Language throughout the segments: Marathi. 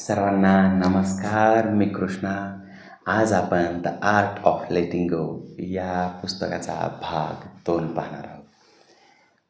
सर्वांना नमस्कार मी कृष्णा. आज आपण the art of letting go या पुस्तकाचा भाग दोन पाहणार आहोत.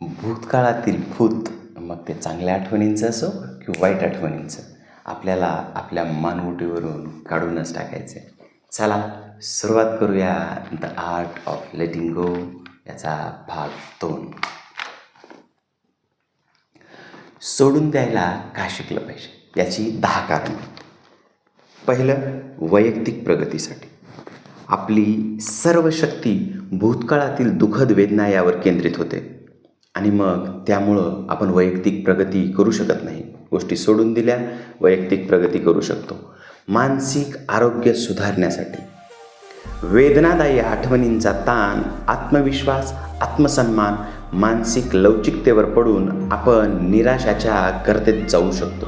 भूतकाळातील भूत मग ते चांगल्या आठवणींचं असो किंवा वाईट आठवणींचं आपल्याला आपल्या मानवटीवरून काढूनच टाकायचं आहे चला सुरुवात करूया the art of letting go याचा भाग दोन. सोडून द्यायला का शिकलं पाहिजे? याची दहा कारणं. पहिलं वैयक्तिक प्रगतीसाठी. आपली सर्व शक्ती भूतकाळातील दुःखद वेदना यावर केंद्रित होते. आणि मग त्यामुळं आपण वैयक्तिक प्रगती करू शकत नाही. गोष्टी सोडून दिल्या वैयक्तिक प्रगती करू शकतो. मानसिक आरोग्य सुधारण्यासाठी. वेदनादायी आठवणींचा ताण आत्मविश्वास आत्मसन्मान मानसिक लवचिकतेवर पडून आपण निराशाच्या गर्तेत जाऊ शकतो.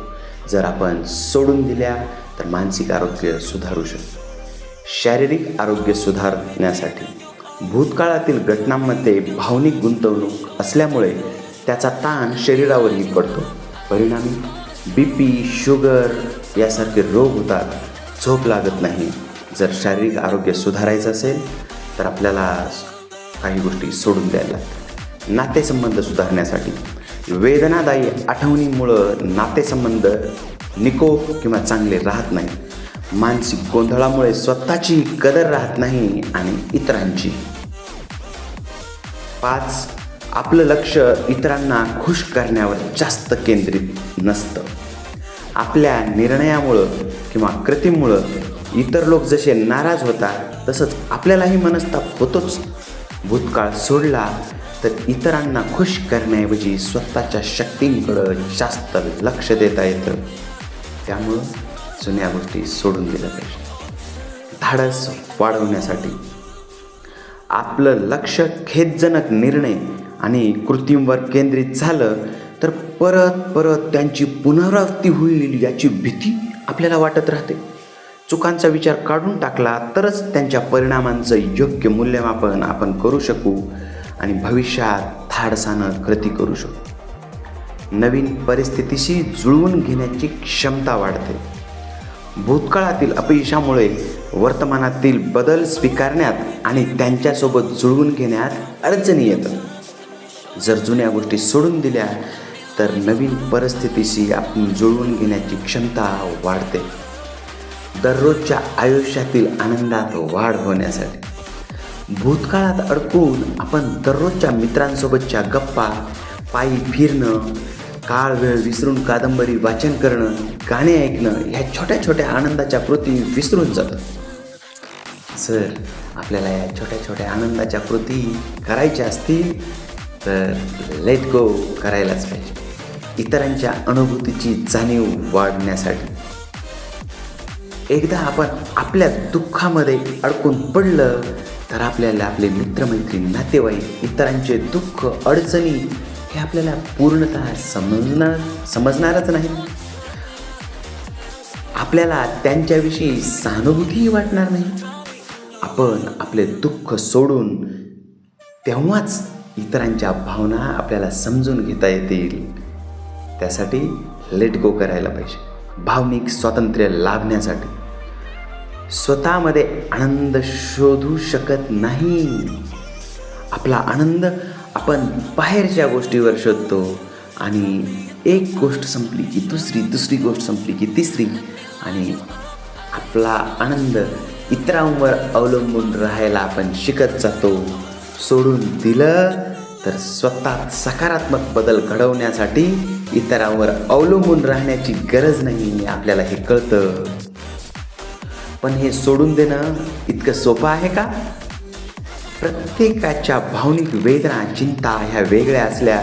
जर आपण सोडून दिल्या तर मानसिक आरोग्य सुधारू शकतो. शारीरिक आरोग्य सुधारण्यासाठी भूतकाळातील घटनांमध्ये भावनिक गुंतवणूक असल्यामुळे त्याचा ताण शरीरावरही पडतो. परिणामी बी पी शुगर यासारखे रोग होतात. झोप लागत नाही. जर शारीरिक आरोग्य सुधारायचं असेल तर आपल्याला काही गोष्टी सोडून द्यायला लागतात. नातेसंबंध सुधारण्यासाठी वेदनादायी आठवणीमुळं नातेसंबंध निको किंवा चांगले राहत नाही. मानसिक गोंधळामुळे स्वतःची कदर राहत नाही आणि इतरांची. पाच आपलं लक्ष इतरांना खुश करण्यावर जास्त केंद्रित नसतं. आपल्या निर्णयामुळं किंवा कृतीमुळं इतर लोक जसे नाराज होतात तसंच आपल्यालाही मनस्ताप होतोच. भूतकाळ सोडला तर इतरांना खुश करण्याऐवजी स्वतःच्या शक्तींकडं जास्त लक्ष देता येतं. त्यामुळं जुन्या गोष्टी सोडून दिल्या पाहिजे. धाडस वाढवण्यासाठी आपलं लक्ष खेदजनक निर्णय आणि कृतींवर केंद्रित झालं तर परत परत त्यांची पुनरावृत्ती होईल याची भीती आपल्याला वाटत राहते. चुकांचा विचार काढून टाकला तरच त्यांच्या परिणामांचं योग्य मूल्यमापन आपण करू शकू आणि भविष्यात धाडसानं कृती करू शकू. नवीन परिस्थितीशी जुळवून घेण्याची क्षमता वाढते. भूतकाळातील अपयशामुळे वर्तमानातील बदल स्वीकारण्यात आणि त्यांच्यासोबत जुळवून घेण्यात अडचणी येतं जर जुन्या गोष्टी सोडून दिल्या तर नवीन परिस्थितीशी आपण जुळवून घेण्याची क्षमता वाढते. दररोजच्या आयुष्यातील आनंदात वाढ होण्यासाठी. भूतकाळात अडकून आपण दररोजच्या मित्रांसोबतच्या गप्पा पायी फिरणं काळ वेळ विसरून कादंबरी वाचन करणं गाणे ऐकणं ह्या छोट्या छोट्या आनंदाच्या कृती विसरून जातं. सर आपल्याला या छोट्या छोट्या आनंदाच्या कृती करायच्या असतील तर लेट गो करायलाच पाहिजे. इतरांच्या अनुभूतीची जाणीव वाढण्यासाठी. एकदा आपण आपल्या दुःखामध्ये अडकून पडलं तर आपल्याला आपले मित्रमैत्री नातेवाईक इतरांचे दुःख अडचणी हे आपल्याला पूर्णतः समजणार समजणारच नाही. आपल्याला त्यांच्याविषयी सहानुभूतीही वाटणार नाही. आपण आपले दुःख सोडून तेव्हाच इतरांच्या भावना आपल्याला समजून घेता येतील. त्यासाठी लेट गो करायला पाहिजे. भावनिक स्वातंत्र्य लाभण्यासाठी. स्वतःमध्ये आनंद शोधू शकत नाही. आपला आनंद आपण बाहेरच्या गोष्टीवर शोधतो आणि एक गोष्ट संपली की दुसरी दुसरी गोष्ट संपली की तिसरी आणि आपला आनंद इतरांवर अवलंबून राहायला आपण शिकत जातो. सोडून दिलं तर स्वतः सकारात्मक बदल घडवण्यासाठी इतरांवर अवलंबून राहण्याची गरज नाही आपल्याला हे कळतं. पण हे सोडून देणं इतकं सोपं आहे का? प्रत्येकाच्या भावनिक वेदना चिंता ह्या वेगळ्या असल्या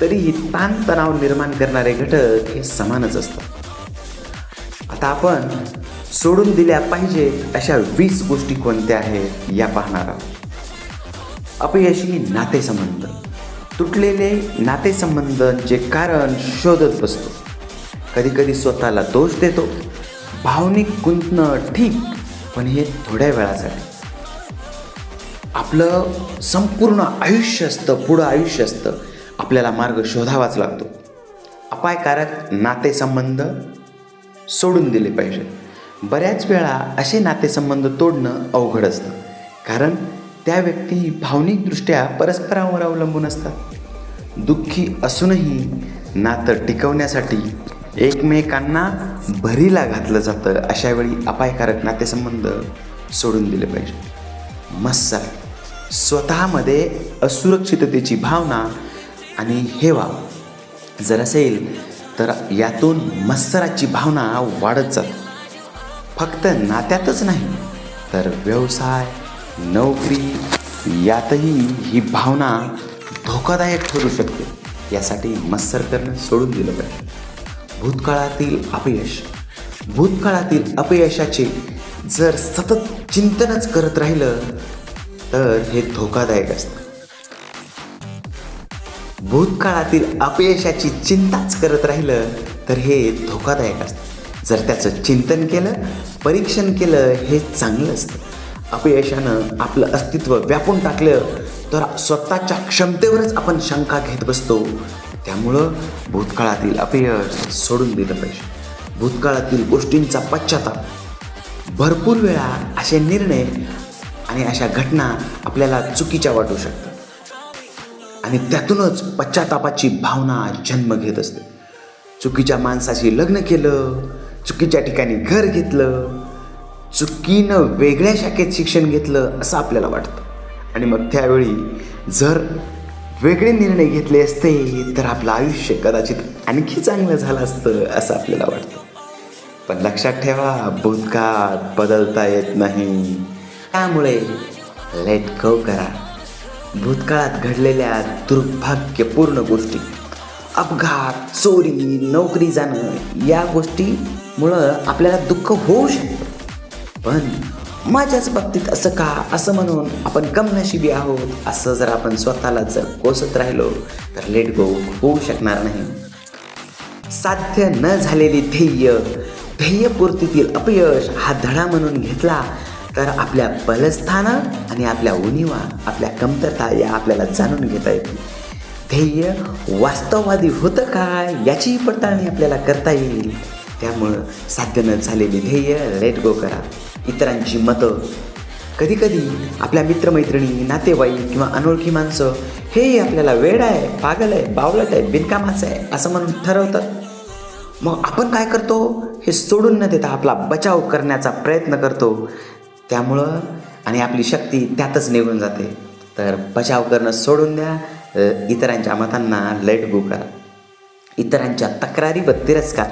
तरीही ताणतणाव निर्माण करणारे घटक हे समानच असतात. आता आपण सोडून दिल्या पाहिजे अशा वीस गोष्टी कोणत्या आहेत या पाहणार आहोत. अपयशी नातेसंबंध. तुटलेले नातेसंबंधांचे कारण शोधत बसतो. कधीकधी स्वतःला दोष देतो. भावनिक गुंतणं ठीक पण हे थोड्या वेळासाठी. आपलं संपूर्ण आयुष्य असतं पुढं आयुष्य असतं. आपल्याला मार्ग शोधावाच लागतो. अपायकारक नातेसंबंध सोडून दिले पाहिजे बऱ्याच वेळा असे नातेसंबंध तोडणं अवघड असतं. कारण त्या व्यक्ती भावनिकदृष्ट्या परस्परावर अवलंबून असतात. दुःखी असूनही नातं टिकवण्यासाठी एकमेकांना भरीला घातलं जातं अशावेळी अपायकारक नातेसंबंध सोडून दिले पाहिजे मस्त. स्वतःमध्ये असुरक्षिततेची भावना आणि हेवा जर असेल तर यातून मत्सराची भावना वाढत जाते. फक्त नात्यातच नाही तर व्यवसाय नोकरी यातही ही भावना धोकादायक ठरू शकते. यासाठी मत्सर करणं सोडून दिलं पाहिजे. भूतकाळातील अपयश. भूतकाळातील अपयशाचे जर सतत चिंतनच करत राहिलं तर हे धोकादायक असतं. भूतकाळातील अपयशाची चिंताच करत राहिलं तर हे धोकादायक असतं. जर त्याचं चिंतन केलं परीक्षण केलं हे चांगलं असतं. अपयशानं आपलं अस्तित्व व्यापून टाकलं तर स्वतःच्या क्षमतेवरच आपण शंका घेत बसतो. त्यामुळं भूतकाळातील अपयश सोडून दिलं पाहिजे. भूतकाळातील गोष्टींचा पश्चाताप. भरपूर वेळा असे निर्णय आणि अशा घटना आपल्याला चुकीच्या वाटू शकतात. आणि त्यातूनच पश्चातापाची भावना जन्म घेत असते. चुकीच्या माणसाशी लग्न केलं चुकीच्या ठिकाणी घर घेतलं चुकीनं वेगळ्या शाखेत शिक्षण घेतलं असं आपल्याला वाटतं. आणि मग त्यावेळी जर वेगळे निर्णय घेतले असते तर आपलं आयुष्य कदाचित आणखी चांगलं झालं असतं असं आपल्याला वाटतं. पण लक्षात ठेवा भूतकाळ बदलता येत नाही. त्यामुळे लेट गो करा. भूतकाळात घडलेल्या दुर्भाग्यपूर्ण गोष्टी अपघात चोरी नोकरी जाणं या गोष्टीमुळं आपल्याला दुःख होऊ शकतं. पण माझ्याच बाबतीत असं का? असं म्हणून आपण कमनशिबी आहोत असं जर आपण स्वतःला जर कोसत राहिलो तर लेट गो होऊ शकणार नाही. साध्य न झालेली ध्येय ध्येयपूर्तीतील अपयश हा धडा म्हणून घेतला तर आपल्या बलस्थानं आणि आपल्या उणीवा आपल्या कमतरता या आपल्याला जाणून घेता येतील. ध्येय वास्तववादी होतं काय याचीही पडताळणी आपल्याला करता येईल. त्यामुळं साध्य न झालेले ध्येय लेट गो करा. इतरांची मतं. कधीकधी आपल्या मित्रमैत्रिणी नातेवाईक किंवा अनोळखी माणसं हेही आपल्याला वेड आहे पागल आहे बावलट आहे बिनकामाचं आहे असं म्हणून ठरवतात. मग आपण काय करतो? हे सोडून न देता आपला बचाव करण्याचा प्रयत्न करतो. त्यामुळं आणि आपली शक्ती त्यातच निघून जाते. तर बचाव करणं सोडून द्या. इतरांच्या मतांना लेट गो करा. इतरांच्या तक्रारी व तिरस्कार.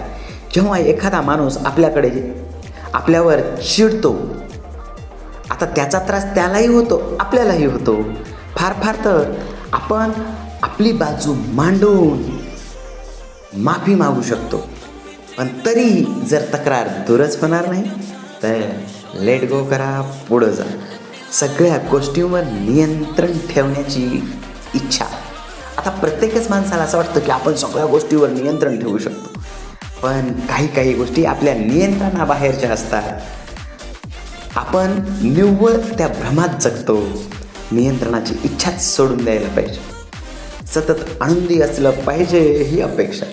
जेव्हा एखादा माणूस आपल्याकडे आपल्यावर चिडतो आता त्याचा त्रास त्यालाही होतो आपल्यालाही होतो. फार फार तर आपण आपली बाजू मांडून माफी मागू शकतो. पण तरीही जर तक्रार दूरच होणार नाही तर लेट गो करा पुढं जा. सगळ्या गोष्टींवर नियंत्रण ठेवण्याची इच्छा. आता प्रत्येकच माणसाला असं वाटतं की आपण सगळ्या गोष्टीवर नियंत्रण ठेवू शकतो. पण काही काही गोष्टी आपल्या नियंत्रणाबाहेरच्या असतात. आपण निव्वळ त्या भ्रमात जगतो. नियंत्रणाची इच्छाच सोडून द्यायला पाहिजे. सतत आनंदी असलं पाहिजे ही अपेक्षा.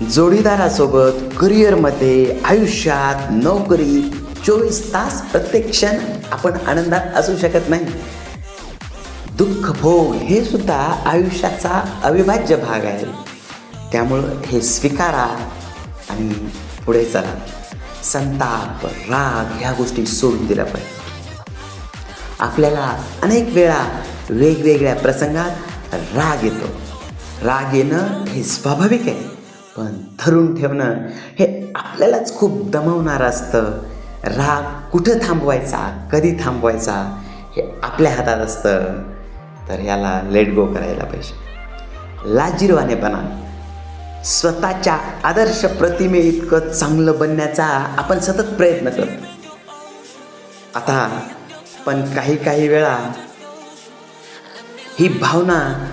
जोडीदारासोबत करिअरमध्ये आयुष्यात नोकरी चोवीस तास प्रत्येक क्षण आपण आनंदात असू शकत नाही. दुःख भोग हे सुद्धा आयुष्याचा अविभाज्य भाग आहे. त्यामुळं हे स्वीकारा आणि पुढे चला. संताप राग ह्या गोष्टी सोडून दिल्या पाहिजे. आपल्याला अनेक वेळा वेगवेगळ्या प्रसंगात राग येतो. राग येणं हे स्वाभाविक आहे. पण धरून ठेवणं हे आपल्यालाच खूप दमवणारं असतं. राग कुठं थांबवायचा कधी थांबवायचा हे आपल्या हातात असतं. तर याला लेट गो करायला पाहिजे. लाजीरवानेपणा स्वतःच्या आदर्श प्रतिमे इतकं चांगलं बनण्याचा आपण सतत प्रयत्न करतो. आता पण काही काही वेळा ही भावना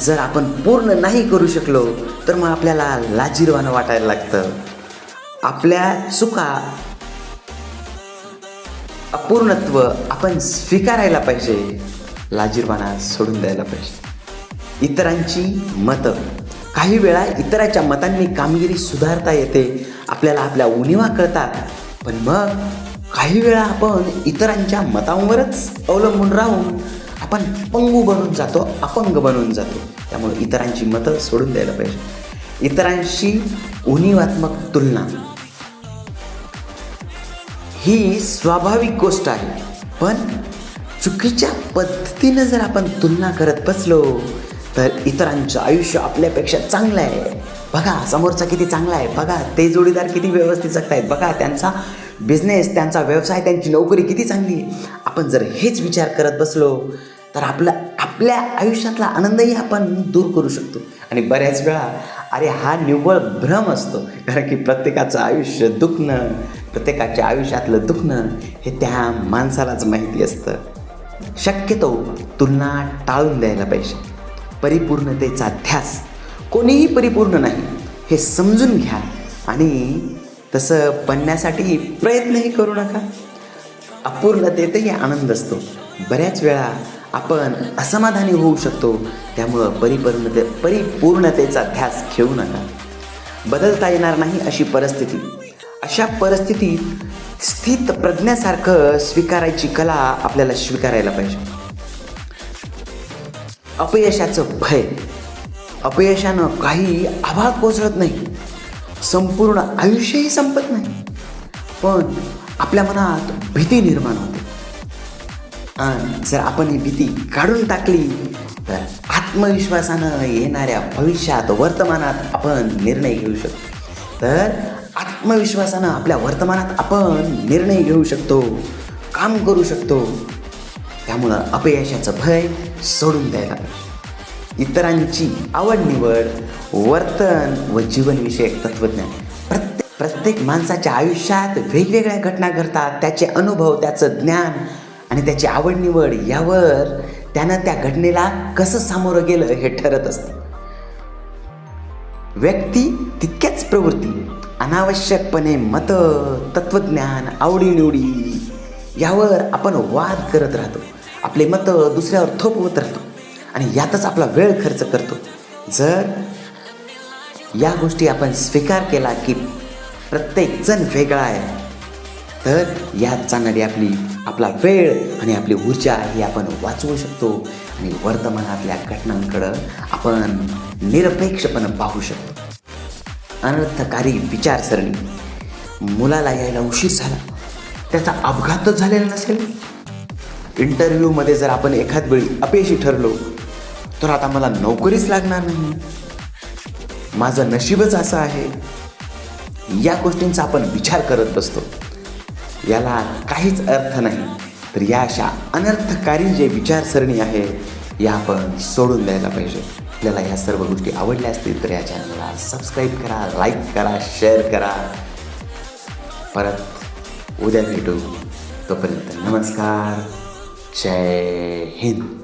जर आपण पूर्ण नाही करू शकलो तर मग आपल्याला लाजीरवानं वाटायला लागतं. आपल्या चुका अपूर्णत्व आपण स्वीकारायला पाहिजे. लाजीरवाना सोडून द्यायला पाहिजे. इतरांची मतं. काही वेळा इतराच्या मतांनी कामगिरी सुधारता येते. आपल्याला आपल्या उणीवा कळतात. पण मग काही वेळा आपण इतरांच्या मतांवरच अवलंबून राहून आपण पंगू बनून जातो अपंग बनून जातो. त्यामुळे इतरांची मतं सोडून द्यायला पाहिजे. इतरांशी उणीवात्मक तुलना. ही स्वाभाविक गोष्ट आहे. पण चुकीच्या पद्धतीनं जर आपण तुलना करत बसलो तर इतरांचं आयुष्य आपल्यापेक्षा चांगलं आहे. बघा समोरचा किती चांगला आहे. बघा ते जोडीदार किती व्यवस्थित जगतायत. बघा त्यांचा बिझनेस त्यांचा व्यवसाय त्यांची नोकरी किती चांगली आहे. आपण जर हेच विचार करत बसलो तर आपलं आपल्या आयुष्यातला आनंदही आपण दूर करू शकतो. आणि बऱ्याच वेळा अरे हा निव्वळ भ्रम असतो. कारण की प्रत्येकाचं आयुष्य दुखणं प्रत्येकाच्या आयुष्यातलं दुखणं हे त्या माणसालाच माहिती असतं. शक्यतो तुलना टाळून द्यायला पाहिजे. परिपूर्णतेचा ध्यास कोणीही परिपूर्ण नाही हे समजून घ्या. आणि तसं बनण्यासाठी प्रयत्नही करू नका. अपूर्णतेतही आनंद असतो. बऱ्याच वेळा आपण असमाधानी होऊ शकतो. त्यामुळं परिपूर्णते परिपूर्णतेचा ध्यास घेऊ नका. बदलता येणार नाही अशी परिस्थिती. अशा परिस्थितीत स्थित प्रज्ञासारखं स्वीकारायची कला आपल्याला स्वीकारायला पाहिजे. अपयशाचं भय. अपयशानं काही आभाग कोसळत नाही. संपूर्ण आयुष्यही संपत नाही. पण आपल्या मनात भीती निर्माण होते. आणि जर आपण ही भीती काढून टाकली तर आत्मविश्वासानं येणाऱ्या भविष्यात वर्तमानात आपण निर्णय घेऊ शकतो. तर आत्मविश्वासानं आपल्या वर्तमानात आपण निर्णय घेऊ शकतो काम करू शकतो. त्यामुळं अपयशाचं भय सोडून द्यायला इतरांची आवड निवड वर्तन व जीवनविषयक तत्त्वज्ञान प्रत्येक प्रत्येक माणसाच्या आयुष्यात वेगवेगळ्या घटना घडतात त्याचे अनुभव त्याचं ज्ञान आणि त्याची आवड निवड यावर त्यानं त्या घटनेला कसं सामोरं गेलं हे ठरत असतं. व्यक्ती तितक्याच प्रवृत्ती अनावश्यकपणे मतं तत्त्वज्ञान आवडीनिवडी यावर आपण वाद करत राहतो. आपले मतं दुसऱ्यावर थोपवत राहतो आणि यातच आपला वेळ खर्च करतो. जर या गोष्टी आपण स्वीकार केला की प्रत्येकजण वेगळा आहे तर यात जाणारी आपली आपला वेळ आणि आपली ऊर्जा ही आपण वाचवू शकतो. आणि वर्तमानातल्या घटनांकडं आपण निरपेक्षपणे पाहू शकतो. अनर्थकारी विचारसरणी. मुलाला यायला उशीर झाला. त्याचा अपघातच झालेला नसेल? इंटरव्ह्यूमध्ये जर आपण एखाद वेळी अपयशी ठरलो तर आता मला नोकरीच लागणार नाही. माझं नशीबच असं आहे. या गोष्टींचा आपण विचार करत बसतो. याला काहीच अर्थ नाही. तर या अशा अनर्थकारी जे विचारसरणी आहे या आपण सोडून द्यायला पाहिजे. आपल्याला ह्या सर्व गोष्टी आवडल्या असतील तर या चॅनलला सबस्क्राईब करा लाईक करा शेअर करा. परत उद्या भेटू. तोपर्यंत नमस्कार. जय हिंद.